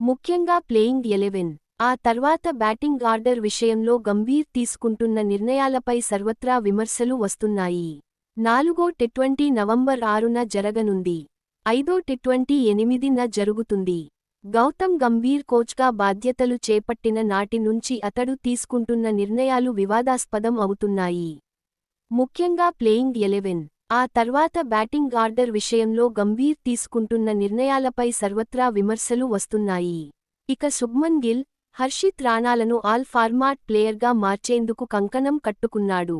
ముఖ్యంగా playing eleven. ఆ తర్వాత బ్యాటింగ్ ఆర్డర్ విషయంలో గంభీర్ తీసుకుంటున్న నిర్ణయాలపై సర్వత్రా విమర్శలు వస్తున్నాయి. నాలుగో టెట్వంటీ నవంబర్ ఆరున జరగనుంది. ఐదో టెట్వంటీ ఎనిమిదిన జరుగుతుంది. గౌతమ్ గంభీర్ కోచ్గా బాధ్యతలు చేపట్టిన నాటి నుంచి అతడు తీసుకుంటున్న నిర్ణయాలు వివాదాస్పదం అవుతున్నాయి. ముఖ్యంగా ప్లేయింగ్ ఎలెవెన్. ఆ తర్వాత బ్యాటింగ్ ఆర్డర్ విషయంలో గంభీర్ తీసుకుంటున్న నిర్ణయాలపై సర్వత్రా విమర్శలు వస్తున్నాయి. ఇక శుభ్మన్ గిల్ హర్షిత్ రాణాలను ఆల్ ఫార్మాట్ ప్లేయర్గా మార్చేందుకు కంకణం కట్టుకున్నాడు.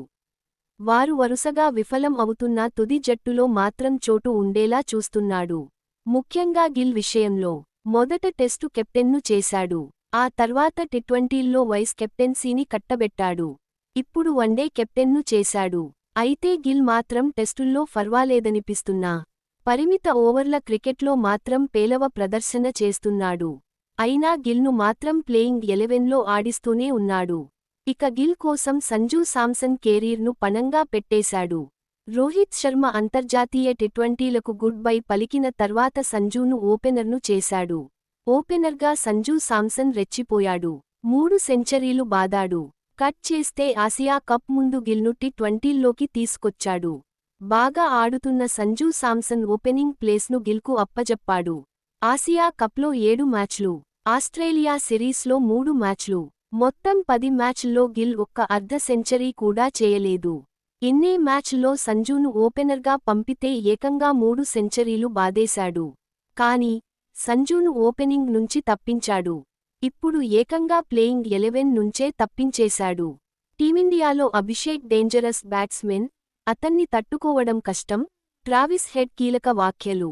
వారు వరుసగా విఫలం అవుతున్న తుది జట్టులో మాత్రం చోటు ఉండేలా చూస్తున్నాడు. ముఖ్యంగా గిల్ విషయంలో మొదట టెస్టు కెప్టెన్ను చేశాడు. ఆ తర్వాత టిట్వంటీల్లో వైస్ కెప్టెన్సీని కట్టబెట్టాడు. ఇప్పుడు వన్డే కెప్టెన్ను చేశాడు. అయితే గిల్ మాత్రం టెస్టుల్లో ఫర్వాలేదనిపిస్తున్నా. పరిమిత ఓవర్ల క్రికెట్లో మాత్రం పేలవ ప్రదర్శన చేస్తున్నాడు. అయినా గిల్ను మాత్రం ప్లేయింగ్ ఎలెవెన్లో ఆడిస్తూనే ఉన్నాడు. ఇక గిల్ కోసం సంజూ సామ్సన్ కెరీర్ను పణంగా పెట్టేశాడు. రోహిత్ శర్మ అంతర్జాతీయ టిట్వంటీలకు గుడ్ బై పలికిన తర్వాత సంజూను ఓపెనర్ను చేశాడు. ఓపెనర్గా సంజూ సామ్సన్ రెచ్చిపోయాడు. మూడు సెంచరీలు బాదాడు. కట్ చేస్తే ఆసియా కప్ ముందు గిల్ను టీ ట్వంటీల్లోకి తీసుకొచ్చాడు. బాగా ఆడుతున్న సంజూ సామ్సన్ ఓపెనింగ్ ప్లేస్ను గిల్కు అప్పజెప్పాడు. ఆసియా కప్లో ఏడు మ్యాచ్లు ఆస్ట్రేలియా సిరీస్లో మూడు మ్యాచ్లు మొత్తం పది మ్యాచ్ల్లో గిల్ ఒక్క అర్ధ సెంచరీ కూడా చేయలేదు. ఇన్నే మ్యాచ్లో సంజూను ఓపెనర్గా పంపితే ఏకంగా మూడు సెంచరీలు బాదేశాడు. కాని సంజూను ఓపెనింగ్ నుంచి తప్పించాడు. ఇప్పుడు ఏకంగా ప్లేయింగ్ ఎలెవెన్ నుంచే తప్పించేశాడు. టీమిండియాలో అభిషేక్ డేంజరస్ బ్యాట్స్మెన్ అతన్ని తట్టుకోవడం కష్టం ట్రావిస్ హెడ్ కీలక వాఖ్యలు